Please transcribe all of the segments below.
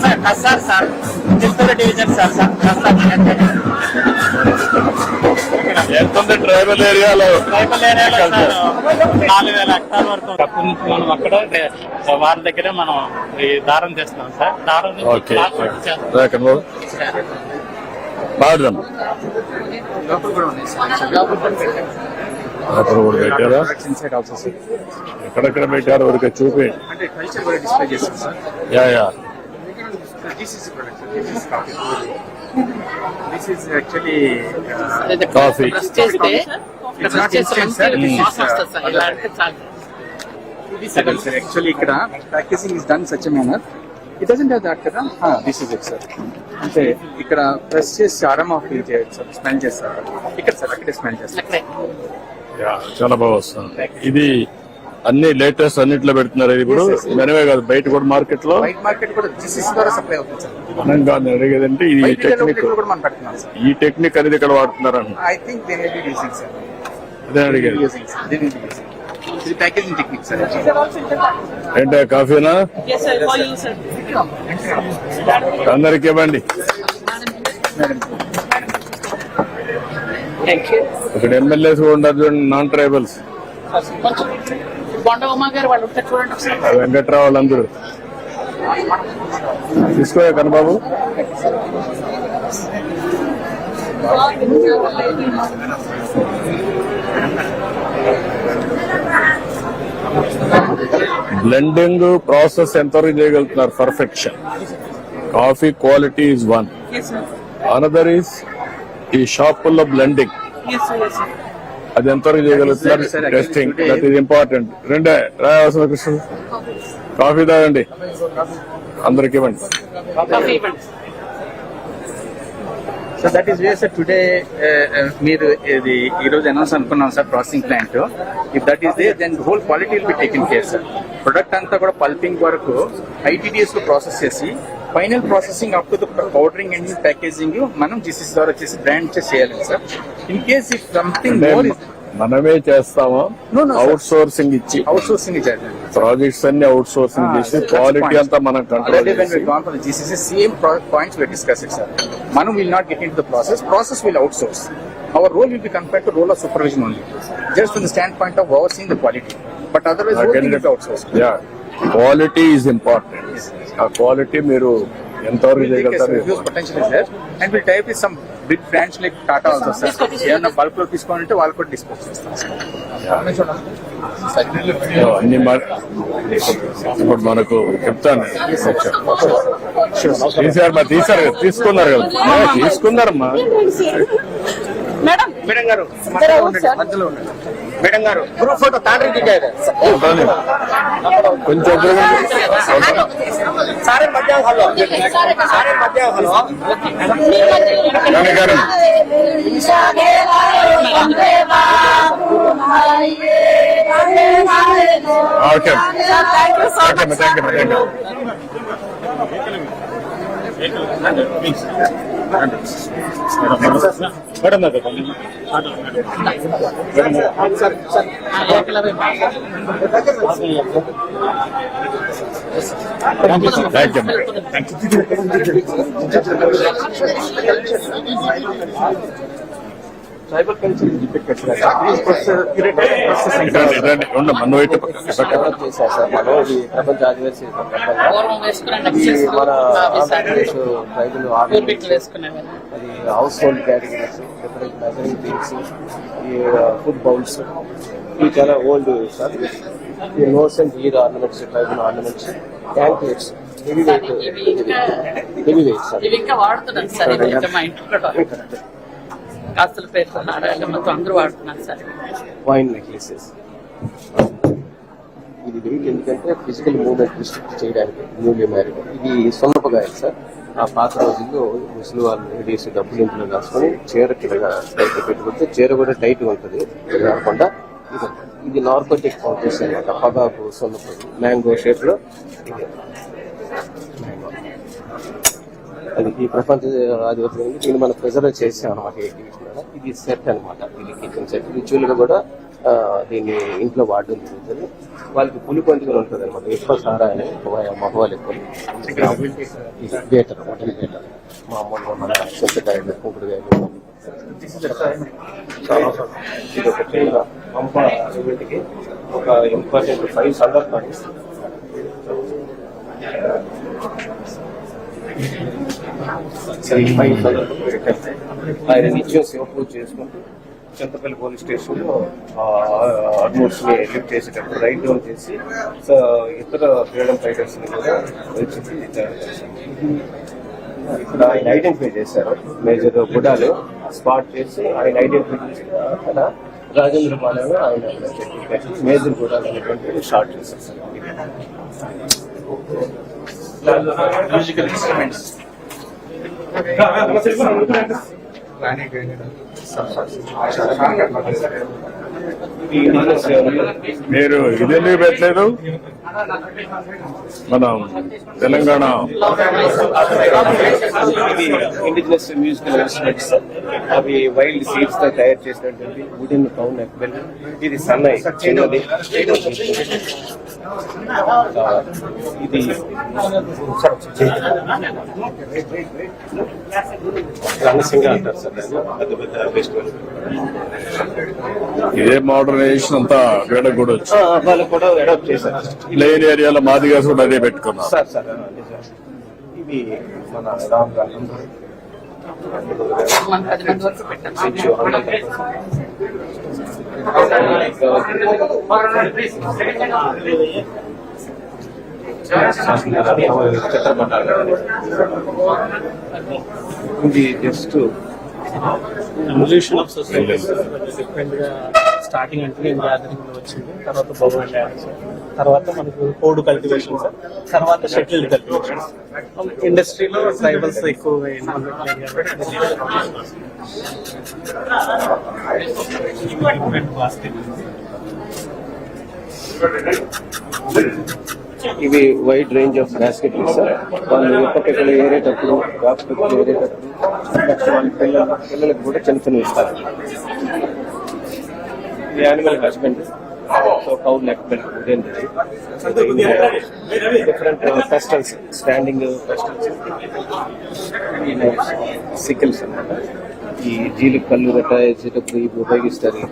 Sir Qasr sir Chittoor division sir sir. ఎంత ఉంది? Tribal ఏరియాలో? ట్రైబల్ ఏరియాలో నాలుగు వేల హెక్టార్ వరకు అప్పటి నుంచి మనం అక్కడ వారి దగ్గరే మనం ఈ దారం చేస్తున్నాం సార్. దారం చేస్తాం. అక్కడ కూడా పెట్టారా? ఎక్కడెక్కడ పెట్టారు ఊరికే చూపి. యా యా. కాఫీ యాక్చువల్లీ ఇక్కడ packaging is done such manner it doesn't have that కదా? దిస్ ఇస్ ఇట్ సార్ అంటే ఇక్కడ ప్రెస్ చేసి అరమా ఫీల్ చేయొచ్చు సార్ స్మెల్ చేస్తారు. ఇక్కడ సార్ అక్కడే స్మెల్ చేస్తారు. చాలా బాగా వస్తుంది. ఇది అన్ని లేటెస్ట్ అన్నిట్లో పెడుతున్నారు. ఇది ఇప్పుడు. మనమే కాదు బయట కూడా మార్కెట్లో వైట్ మార్కెట్ కూడా జీసీసీ ద్వారా సప్లై అవుతుంది సార్. మనం కాదు అడిగేదంటే ఈ వైట్ టెక్నిక్ కూడా మనం పెడుతున్నాం సార్. ఈ టెక్నిక్ అనేది ఇక్కడ వాడుతున్నారు అదే అడిగేది. ఇది ఏంటో కాఫీనా? Yes, sir. For you, sir. అందరికి ఇవ్వండి. Thank you. ఇక్కడ ఎమ్మెల్యేస్ కూడా ఉన్నారు చూడండి నాన్ ట్రైబల్స్ వెంకట్రావు వాళ్ళందరూ తీసుకోయా కనబాబు బ్లెండింగ్ ప్రాసెస్ ఎంతవరకు చేయగలుగుతున్నారు? Perfection coffee quality is one. Another is ఈ షాపుల్లో బ్లెండింగ్. అది ఎంతవరకు చేయగలుగుతున్నారు? టెస్టింగ్ దట్ ఈస్ ఇంపార్టెంట్ రెండే. రాయవలసిన కృష్ణ కాఫీ తాగండి. అందరికి ఇవ్వండి. So that is way sir today uh, మీరు ఇది ఈ రోజు అనౌన్స్ అనుకున్నాం sir processing plant if that is they then whole quality will be taken care sir product అంతా కూడా పల్పింగ్ వరకు ఐటీడీఎస్లో ప్రాసెస్ చేసి final processing up to the powdering and packaging మనం జీసీసీ ద్వారా వచ్చేసి బ్రాండ్ చేయాలి sir in case if something more మనమే చేస్తామా. అవుట్ సోర్సింగ్ ఇచ్చి అవుట్ సోర్సింగ్ ప్రాజెక్ట్స్ అన్ని అవుట్ సోర్సింగ్ Ah, చేసి క్వాలిటీ. అంతా మనం control points we discussed it, sir. Manu will not get into the process. Process will outsource. Our role will be confined to role of supervision only, just from the standpoint of overseeing the quality. But otherwise, outsourced. Yeah quality is important ఆ quality మీరు ఎంతవరకు చేయగలుగుతారు Tata also, sir. ఏమన్నా బల్క్లో తీసుకోవాలంటే వాళ్ళు కూడా dispose అన్ని ఇప్పుడు మనకు చెప్తాను. తీసారు మా తీసారు కదా, తీసుకున్నారు కదా. తీసుకున్నారమ్మా. మేడం. మేడం గారు మధ్యలో ఉండండి, గారు గ్రూప్ ఫోటో తాండ్రి దిగారు ఉంటాను. కొంచెం సారే మధ్య హలో. సారే మధ్య హలో. గారు okay. Thank you so okay much thank you thank you thank you tribal culture is ప్రపంచ ఆదివాసీ మన ఆంధ్రప్రదేశ్ ట్రైబల్ అది house hold categories different measuring things ఈ ఫుడ్ బౌల్స్ ఇవి చాలా ఓల్డ్ సార్. ఈ nose and ear ornaments tribal ornaments anklets heavy weight heavy weight sir ఇవి ఇంకా వాడుతున్నాను సార్ మా ఇంట్లో కాసుల వాడుతున్నాను. కాస్తుల పేరు ఆడవాళ్ళు మొత్తం అందరూ వాడుతున్నారు సార్. వైన్ నెక్లెసెస్ ఇది వెయిట్ ఎందుకంటే ఫిజికల్ మూవ్మెంట్ రిస్ట్రిక్ట్ చేయడానికి న్యూలీ మ్యారీడ్ ఇది సొన్నపగాయ సార్. ఆ పాత రోజుల్లో ముసలి వాళ్ళు లేడీస్ డబ్బులు ఇంట్లో రాసుకొని చీర కిందగా టైట్ పెట్టుకుంటే చీర కూడా టైట్ ఉంటుంది. కాకుండా ఇది ఇది నార్కోటిక్ పౌడర్స్ అనమాట. పగాకు సొన్నపొడి మ్యాంగో షేప్లో లో ఇది మ్యాంగో అది ఈ ప్రపంచ ఆదివాసీ దీన్ని మనం ప్రిజర్వ్ చేసాం అనమాట ఎగ్జిబిషన్ ఇది సెట్ అనమాట ఇది కిచెన్ సెట్ రిచువల్గా కూడా దీన్ని ఇంట్లో వాడడం జరుగుతుంది. వాళ్ళకి పులి పండుగ ఉంటుంది అనమాట ఎక్కువ సారా అని మగవాళ్ళు ఎక్కువ ఇది బేటర్ మటన్ బేటర్ మామూలుగా మన చింతకాయలు కుంకుడుకాయలు ఇది ఒక చిన్న పంప ఈవెంట్కి ఒక ఇంపార్టెంట్ ఫైవ్ సందర్భాన్ని సరే ఫైవ్ సందర్భాలు పెట్టారు ఆయన నిత్యం శివ పూజ చేసుకుంటూ చింతపల్లి పోలీస్ స్టేషన్లో లిఫ్ట్ చేసేటప్పుడు రైట్ డౌన్ చేసి సో ఇతర ఫ్రీడమ్ ఫైటర్స్ కూడా ఇక్కడ ఆయన ఐడెంటిఫై చేశారు మేజర్ గుడాలు స్పాట్ చేసి ఆయన ఐడెంటిఫై చేసి అక్కడ రాజేంద్ర పాలెం ఆయన మేజర్ గుడాలు అనేటువంటి షార్ట్ చేశారు. మ్యూజికల్ ఇన్స్ట్రుమెంట్స్ ఈ మీరు ఇది ఎందుకు పెట్టలేదు? మన తెలంగాణ ఇండిజినస్ మ్యూజికల్ ఇన్స్ట్రుమెంట్స్ అవి వైల్డ్ సీడ్స్తో తయారు చేసినటువంటి వుడెన్ టౌన్ ఎక్బెల్ ఇది సన్నై చిన్నది. ఇది రణసింగ అంటారు సార్ దాన్ని. పెద్ద పెద్ద ఫెస్టివల్ ఇదే మోడర్నైజేషన్ అంతా వేడ కూడా వచ్చి వాళ్ళు కూడా అడాప్ట్ చేశారు. ప్లేన్ ఏరియాలో మాదిగా కూడా అదే పెట్టుకున్నాం సార్ సార్ నిజం. ఇది మన రామ్ గారు. మన పది మంది వరకు పెట్టాం ఇది just evolution of society starting అంటే గ్యాదరింగ్లో వచ్చింది. తర్వాత బొమ్మలు డ్యాన్స్ తర్వాత మనకు కోడ్ కల్టివేషన్ సార్ తర్వాత షటిల్ కల్టివేషన్ ఇండస్ట్రీలో ట్రైబల్స్ ఎక్కువ కాబట్టి. ఇవి wide range of basket sir వాళ్ళు ఎప్పటికెక్కడ ఏరేటప్పుడు డాక్టర్ ఏరేటప్పుడు వాళ్ళ పిల్లలు పిల్లలకు కూడా చిన్న చిన్న ఇస్తారు. ఇది animal husband so cow neck different pestles standing pestles sickles అన్నమాట. ఈ జీలు కళ్ళు గట్రా వేసేటప్పుడు ఇవి ఉపయోగిస్తారు ఈ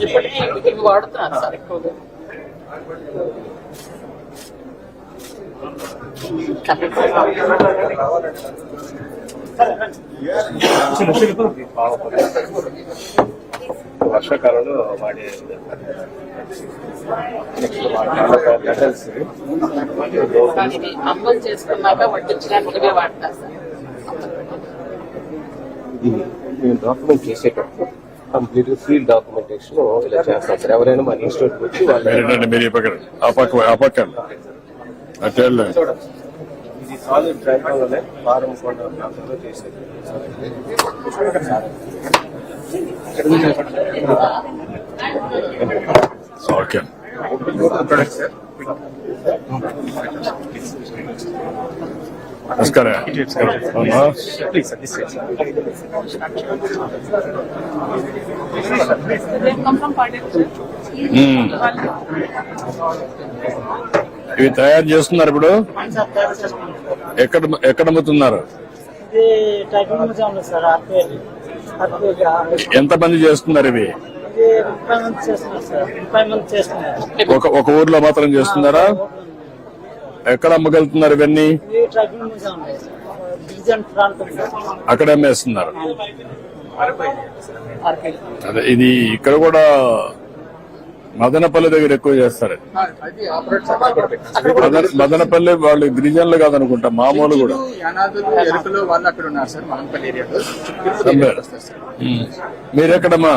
ఇప్పటికీ వాడుతున్నారు సార్ ఎక్కువగా వర్షాకాలంలో వాడే నెక్స్ట్ మెటల్స్ చేసుకున్నాక వడ్డించడానికి వాడతారు సార్. మేము డాక్యుమెంట్ చేసేటప్పుడు కంప్లీట్గా ఫీల్డ్ డాక్యుమెంటేషన్ ఇలా చేస్తాం సార్. ఎవరైనా మన ఇన్స్టిట్యూట్ వచ్చి వాళ్ళు ఇది సాలిడ్ ట్రైపాలోనే ఫారం కూడా ప్రాంతంలో చేసేది. ఓకే. సార్. మ్మ్. ఇవి తయారు చేస్తున్నారు ఇప్పుడు? ఎక్కడ ఎక్కడ అమ్ముతున్నారు? ఎంత మంది చేస్తున్నారు ఇవి? ఒక ఊర్లో మాత్రం చేస్తున్నారా? ఎక్కడ అమ్మగలుగుతున్నారు ఇవన్నీ? అక్కడ అమ్మేస్తున్నారు. అదే ఇది ఇక్కడ కూడా మదనపల్లి దగ్గర ఎక్కువ చేస్తారు. మదన- మదనపల్లి వాళ్ళు గిరిజనులు కాదనుకుంటా మామూలు కూడా. యానాదులు ఎరుకలు వాళ్ళు అక్కడ ఉన్నారు సార్ మలంపల్లి ఏరియాలో. అమ్మారు. ఉమ్. మీరెక్కడమ్మా?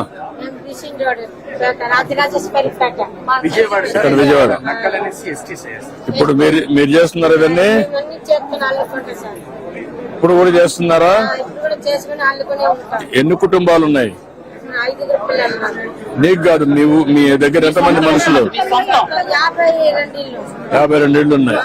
విజయవాడ ఇక్కడ ఇప్పుడు మీరు మీరు చేస్తున్నారు ఇవన్నీ? ఇప్పుడు కూడా చేస్తున్నారా? ఎన్ని కుటుంబాలు ఉన్నాయి? నాకు. కాదు నీవు మీ దగ్గర ఎంతమంది మనుషులు? యాభై రెండు ఇల్లు యాభై రెండు ఇళ్ళు ఉన్నాయి